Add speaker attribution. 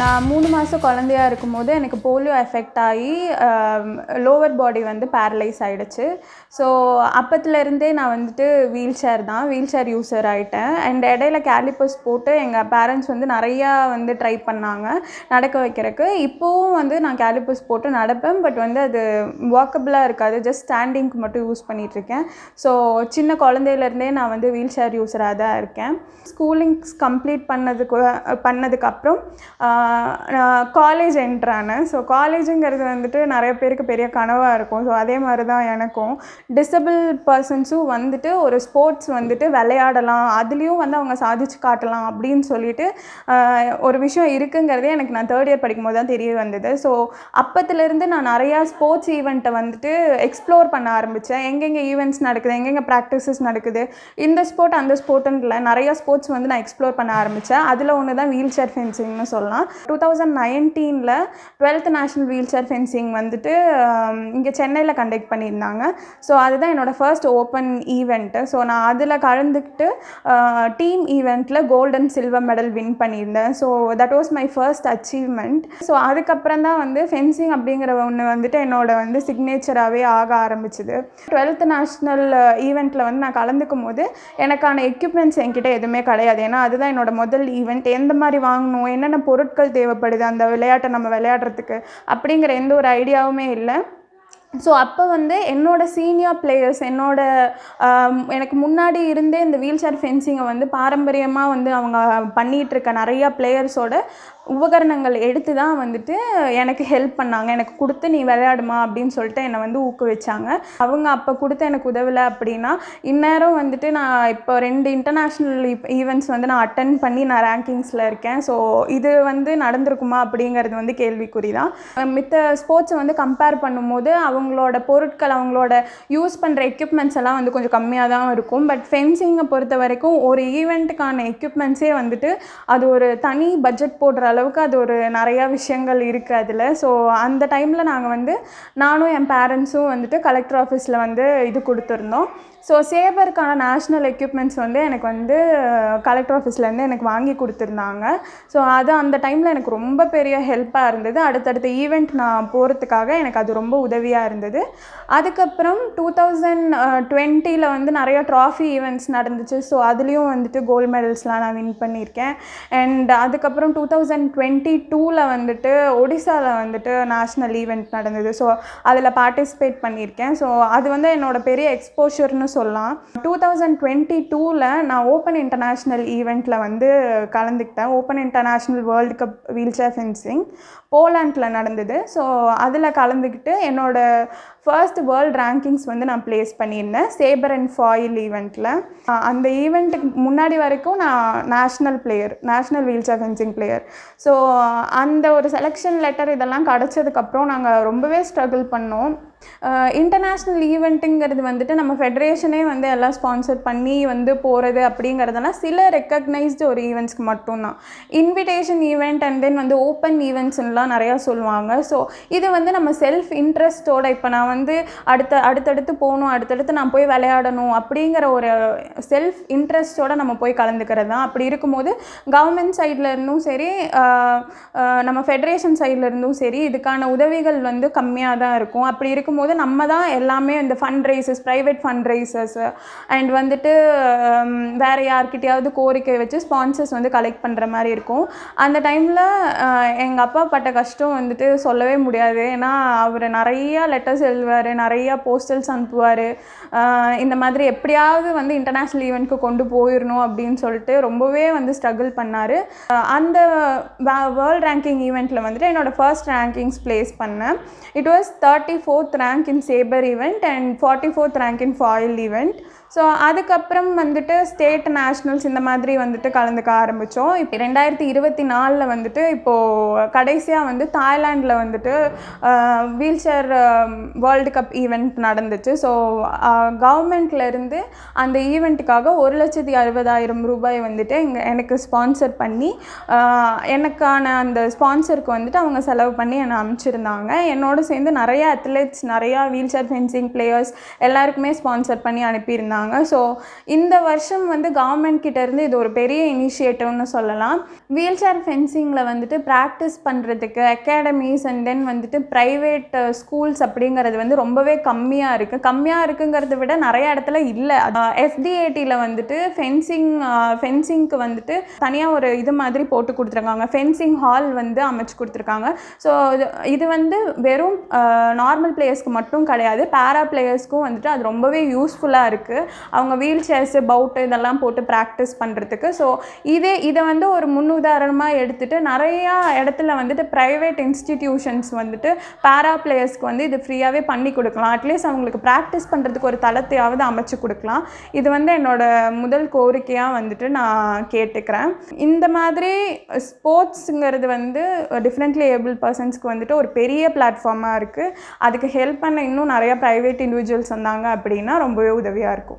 Speaker 1: நான் மூணு மாதம் குழந்தையா இருக்கும்போது எனக்கு போலியோ எஃபெக்ட் ஆகி லோவர் பாடி வந்து பேரலைஸ் ஆகிடுச்சு ஸோ அப்பத்துலேருந்தே நான் வந்துட்டு வீல் சேர் தான் வீல் சேர் யூஸர் ஆகிட்டேன் அண்ட் இடையில கேலிப்பர்ஸ் போட்டு எங்கள் பேரண்ட்ஸ் வந்து நிறையா வந்து ட்ரை பண்ணாங்க நடக்க வைக்கிறதுக்கு. இப்போவும் வந்து நான் கேலிப்பர்ஸ் போட்டு நடப்பேன் பட் வந்து அது வாக்கபிளாக இருக்காது. ஜஸ்ட் ஸ்டாண்டிங்க்கு மட்டும் யூஸ் பண்ணிகிட்ருக்கேன் ஸோ சின்ன குழந்தையிலேருந்தே நான் வந்து வீல் சேர் யூஸராக தான் இருக்கேன். ஸ்கூலிங்ஸ் கம்ப்ளீட் பண்ணதுக்கு பண்ணதுக்கப்புறம் நான் காலேஜ் என்ட்ரானேன் ஸோ காலேஜுங்கிறது வந்துட்டு நிறைய பேருக்கு பெரிய கனவாக இருக்கும். ஸோ அதே மாதிரி தான் எனக்கும் டிசபிள் பர்சன்ஸும் வந்துட்டு ஒரு ஸ்போர்ட்ஸ் வந்துட்டு விளையாடலாம். அதுலேயும் வந்து அவங்க சாதிச்சு காட்டலாம் அப்படின்னு சொல்லிட்டு ஒரு விஷயம் இருக்குங்கிறதே எனக்கு நான் தேர்ட் இயர் படிக்கும் போது தான் தெரிய வந்தது. ஸோ அப்போத்துலேருந்து நான் நிறையா ஸ்போர்ட்ஸ் ஈவெண்ட்டை வந்துட்டு எக்ஸ்ப்ளோர் பண்ண ஆரம்பித்தேன் எங்கெங்கே ஈவெண்ட்ஸ் நடக்குது எங்கெங்கே ப்ராக்டிசஸ் நடக்குது இந்த ஸ்போர்ட் அந்த ஸ்போர்ட்டுன்னு நிறையா ஸ்போர்ட்ஸ் வந்து நான் எக்ஸ்ப்ளோர் பண்ண ஆரம்பித்தேன் அதில் ஒன்று தான் வீல் சேர் ஃபென்சிங்னு சொல்லலாம். டூ தௌசண்ட் நைன்டீனில் twelfth national wheel chair fencing வந்துட்டு இங்கே சென்னையில் கண்டக்ட் பண்ணியிருந்தாங்க. ஸோ அதுதான் என்னோடய ஃபர்ஸ்ட் ஓப்பன் ஈவெண்ட்டு ஸோ நான் அதில் கலந்துக்கிட்டு டீம் ஈவெண்ட்டில் கோல்டன் சில்வர் மெடல் வின் பண்ணியிருந்தேன். So that was my first achievement so அதுக்கப்புறம் தான் வந்து ஃபென்சிங் அப்படிங்கிற ஒன்று வந்துட்டு என்னோட வந்து சிக்னேச்சராகவே ஆக ஆரம்பிச்சுது. டுவெல்த் நேஷ்னல் ஈவெண்ட்டில் வந்து நான் கலந்துக்கும் போது எனக்கான எக்யூப்மெண்ட்ஸ் என்கிட்ட எதுவுமே கிடையாது. ஏன்னா அதுதான் என்னோட முதல் ஈவெண்ட் எந்த மாதிரி வாங்கணும் என்னென்ன பொருட்கள் தேவைப்படுது அந்த விளையாட்டை நம்ம விளையாடுறதுக்கு அப்படிங்கிற எந்த ஒரு ஐடியாவுமே இல்லை. ஸோ அப்போ வந்து என்னோட சீனியர் பிளேயர்ஸ் என்னோடய எனக்கு முன்னாடி இருந்தே இந்த வீல் சேர் ஃபென்சிங்கை வந்து பாரம்பரியமாக வந்து அவங்க பண்ணிகிட்டு இருக்க நிறையா பிளேயர்ஸோட உபகரணங்கள் எடுத்து தான் வந்துட்டு எனக்கு ஹெல்ப் பண்ணாங்க. எனக்கு கொடுத்து நீ விளையாடுமா அப்படின்னு சொல்லிட்டு என்னை வந்து ஊக்குவிச்சாங்க. அவங்க அப்போ கொடுத்து எனக்கு உதவலை அப்படின்னா இந்நேரம் வந்துட்டு நான் இப்போ ரெண்டு இன்டர்நேஷ்னல் ஈவெண்ட்ஸ் e-, வந்து நான் அட்டன் பண்ணி நான் ரேங்கிங்ஸில் இருக்கேன். ஸோ இது வந்து நடந்திருக்குமா அப்படிங்கிறது வந்து கேள்விக்குறி தான். மித்த ஸ்போர்ட்ஸை வந்து கம்பேர் பண்ணும்போது அவங்களோட பொருட்கள் அவங்களோட யூஸ் பண்ணுற எக்யூப்மெண்ட்ஸ் எல்லாம் வந்து கொஞ்சம் கம்மியாக தான் இருக்கும். பட் ஃபென்சிங்கை பொறுத்த வரைக்கும் ஒரு ஈவெண்ட்டுக்கான எக்யூப்மெண்ட்ஸே வந்துட்டு அது ஒரு தனி பட்ஜெட் போடுற அளவுக்கு அது ஒரு நிறையா விஷயங்கள் இருக்குது அதில். ஸோ அந்த டைமில் நாங்கள் வந்து நானும் என் பேரண்ட்ஸும் வந்துட்டு கலெக்டர் ஆஃபீஸில் வந்து இது கொடுத்துருந்தோம். ஸோ சேவருக்கான நேஷ்னல் எக்யூப்மெண்ட்ஸ் வந்து எனக்கு வந்து uh, கலெக்டர் ஆஃபீஸ்லேருந்து எனக்கு வாங்கி கொடுத்துருந்தாங்க. ஸோ அது அந்த டைமில் எனக்கு ரொம்ப பெரிய ஹெல்ப்பாக இருந்தது. அடுத்தடுத்த ஈவெண்ட் நான் போகிறதுக்காக எனக்கு அது ரொம்ப உதவியாக இருந்தது. அதுக்கப்புறம் டூ தௌசண்ட் டுவெண்ட்டியில் வந்து நிறைய ட்ராஃபி ஈவெண்ட்ஸ் நடந்துச்சு. ஸோ அதுலேயும் வந்துட்டு கோல்டு மெடல்ஸ்லாம் நான் வின் பண்ணியிருக்கேன். அண்ட் அதுக்கப்புறம் டூ தௌசண்ட் டுவெண்ட்டி டூவில் வந்துட்டு ஒடிசாவில் வந்துட்டு நேஷ்னல் ஈவெண்ட் நடந்தது. ஸோ அதில் பார்ட்டிசிபேட் பண்ணியிருக்கேன். ஸோ அது வந்து என்னோட பெரிய எக்ஸ்போஷர்னு சொல்லலாம். டூ தௌசண்ட் டுவெண்ட்டி டூவில் நான் ஓப்பன் இன்டர்நேஷ்னல் ஈவெண்ட்டில் வந்து கலந்துக்கிட்டேன். Open international world cup wheelchair fencing போலாண்டில் நடந்தது. ஸோ அதில் கலந்துக்கிட்டு என்னோட ஃபர்ஸ்ட் வேர்ல்ட் ரேங்கிங்ஸ் வந்து நான் ப்ளேஸ் பண்ணியிருந்தேன். சேபர் அண்ட் ஃபாயில் ஈவெண்ட்டில் அந்த ஈவெண்ட்டுக்கு முன்னாடி வரைக்கும் நான் national player national wheelchair fencing player so அந்த ஒரு செலெக்ஷன் லெட்டர் இதெல்லாம் கிடச்சதுக்கப்புறம் நாங்கள் ரொம்பவே ஸ்ட்ரகிள் பண்ணோம். இன்டர்நேஷ்னல் ஈவெண்ட்டுங்கிறது வந்துட்டு நம்ம ஃபெடரேஷனே வந்து எல்லாம் ஸ்பான்சர் பண்ணி வந்து போகிறது அப்படிங்கிறதெல்லாம் சில ரெக்கக்னைஸ்டு ஒரு ஈவெண்ட்ஸ்க்கு மட்டும்தான். இன்விடேஷன் ஈவெண்ட் அண்ட் தென் வந்து ஓப்பன் ஈவெண்ட்ஸ்லாம் நிறையா சொல்லுவாங்க. ஸோ இது வந்து நம்ம செல்ஃப் இன்ட்ரெஸ்ட்டோட இப்போ நான் வந்து அடுத்த அடுத்தடுத்து போகணும் அடுத்தடுத்து நான் போய் விளையாடணும் அப்படிங்கிற ஒரு செல்ஃப் இன்ட்ரெஸ்ட்டோட நம்ம போய் கலந்துக்கிறது தான். அப்படி இருக்கும்போது கவர்மெண்ட் சைடில் இருந்தும் சரி நம்ம ஃபெடரேஷன் சைடில் இருந்தும் சரி இதுக்கான உதவிகள் வந்து கம்மியாக தான் இருக்கும். அப்படி இருக்கும்போது நம்ம தான் எல்லாமே இந்த fund raisers private fund raisers and வந்துட்டு வேறு யார்கிட்டையாவது கோரிக்கை வச்சு ஸ்பான்சர்ஸ் வந்து கலெக்ட் பண்ணுற மாதிரி இருக்கும். அந்த டைமில் எங்கள் அப்பா பட்ட கஷ்டம் வந்துட்டு சொல்லவே முடியாது. ஏன்னா அவர் நிறையா லெட்டர்ஸ் எழுதுவார் நிறையா போஸ்டல்ஸ் அனுப்புவார். இந்த மாதிரி எப்படியாவது வந்து இன்டர்நேஷ்னல் ஈவெண்ட்க்கு கொண்டு போயிடணும் அப்படின்னு சொல்லிட்டு ரொம்பவே வந்து ஸ்ட்ரகிள் பண்ணார். அந்த வேர்ல்ட் ரேங்கிங் ஈவெண்ட்டில் வந்துட்டு என்னோட ஃபர்ஸ்ட் ரேங்கிங்ஸ் ப்ளேஸ் பண்ணேன். It was thirty fourth rank in sabre event and forty fourth rank in foil event so அதுக்கப்புறம் வந்துட்டு ஸ்டேட் நேஷ்னல்ஸ் இந்த மாதிரி வந்துட்டு கலந்துக்க ஆரம்பித்தோம் இப்போ ரெண்டாயிரத்தி இருபத்தி நாலில் வந்துட்டு இப்போது கடைசியாக வந்து தாய்லாண்டில் வந்துட்டு wheel chair world cup event நடந்துச்சு. ஸோ கவர்மெண்ட்லேருந்து அந்த ஈவெண்ட்டுக்காக ஒரு லட்சத்தி அறுபதாயிரம் ரூபாய் வந்துட்டு இங்கே எனக்கு ஸ்பான்சர் பண்ணி எனக்கான அந்த ஸ்பான்சருக்கு வந்துட்டு அவங்க செலவு பண்ணி என்னை அனுப்பிச்சிருந்தாங்க. என்னோட சேர்ந்து நிறைய அத்லெட்ஸ் நிறையா வீல் சேர் ஃபென்சிங் பிளேயர்ஸ் எல்லாருக்குமே ஸ்பான்சர் பண்ணி அனுப்பியிருந்தாங்க. கொடுத்துருந்தாங்க ஸோ இந்த வருஷம் வந்து கவர்மெண்ட் கிட்டேருந்து இது ஒரு பெரிய இனிஷியேட்டிவ்னு சொல்லலாம். வீல் சேர் ஃபென்சிங்கில் வந்துட்டு ப்ராக்டிஸ் பண்ணுறதுக்கு அகாடமிஸ் அண்ட் தென் வந்துட்டு ப்ரைவேட் ஸ்கூல்ஸ் uh, அப்படிங்கிறது வந்து ரொம்பவே கம்மியாக இருக்குது கம்மியாக இருக்குங்கிறத விட நிறைய இடத்துல இல்லை. எஃப்டிஏடியில் uh, வந்துட்டு ஃபென்சிங் ஃபென்சிங்க்கு uh, வந்துட்டு தனியாக ஒரு இது மாதிரி போட்டு கொடுத்துருக்காங்க. ஃபென்சிங் ஹால் வந்து அமைச்சு கொடுத்துருக்காங்க. ஸோ இது வந்து வெறும் நார்மல் பிளேயர்ஸ்க்கு மட்டும் கிடையாது. பேரா பிளேயர்ஸ்க்கும் வந்துட்டு அது ரொம்பவே யூஸ்ஃபுல்லாக இருக்குது அவங்க வீல் சேர்ஸு பவுட்டு இதெல்லாம் போட்டு ப்ராக்டிஸ் பண்ணுறதுக்கு ஸோ இதே இதை வந்து ஒரு முன்னுதாரணமாக எடுத்துகிட்டு நிறையா இடத்துல வந்துட்டு ப்ரைவேட் இன்ஸ்டிடியூஷன்ஸ் வந்துட்டு பேரா பிளேயர்ஸ்க்கு வந்து இது ஃப்ரீயாகவே பண்ணி கொடுக்கலாம். அட்லீஸ்ட் அவங்களுக்கு ப்ராக்டிஸ் பண்ணுறதுக்கு ஒரு தளத்தையாவது அமைச்சு கொடுக்கலாம். இது வந்து என்னோட முதல் கோரிக்கையாக வந்துட்டு நான் கேட்டுக்கிறேன். இந்த மாதிரி ஸ்போர்ட்ஸுங்கிறது வந்து டிஃப்ரெண்ட்லி ஏபிள் பர்சன்ஸ்க்கு வந்துட்டு ஒரு பெரிய பிளாட்ஃபார்மாக இருக்குது அதுக்கு ஹெல்ப் பண்ண இன்னும் நிறையா ப்ரைவேட் இண்டிவிஜுவல்ஸ் வந்தாங்க அப்படின்னா ரொம்பவே உதவியாக இருக்கும்.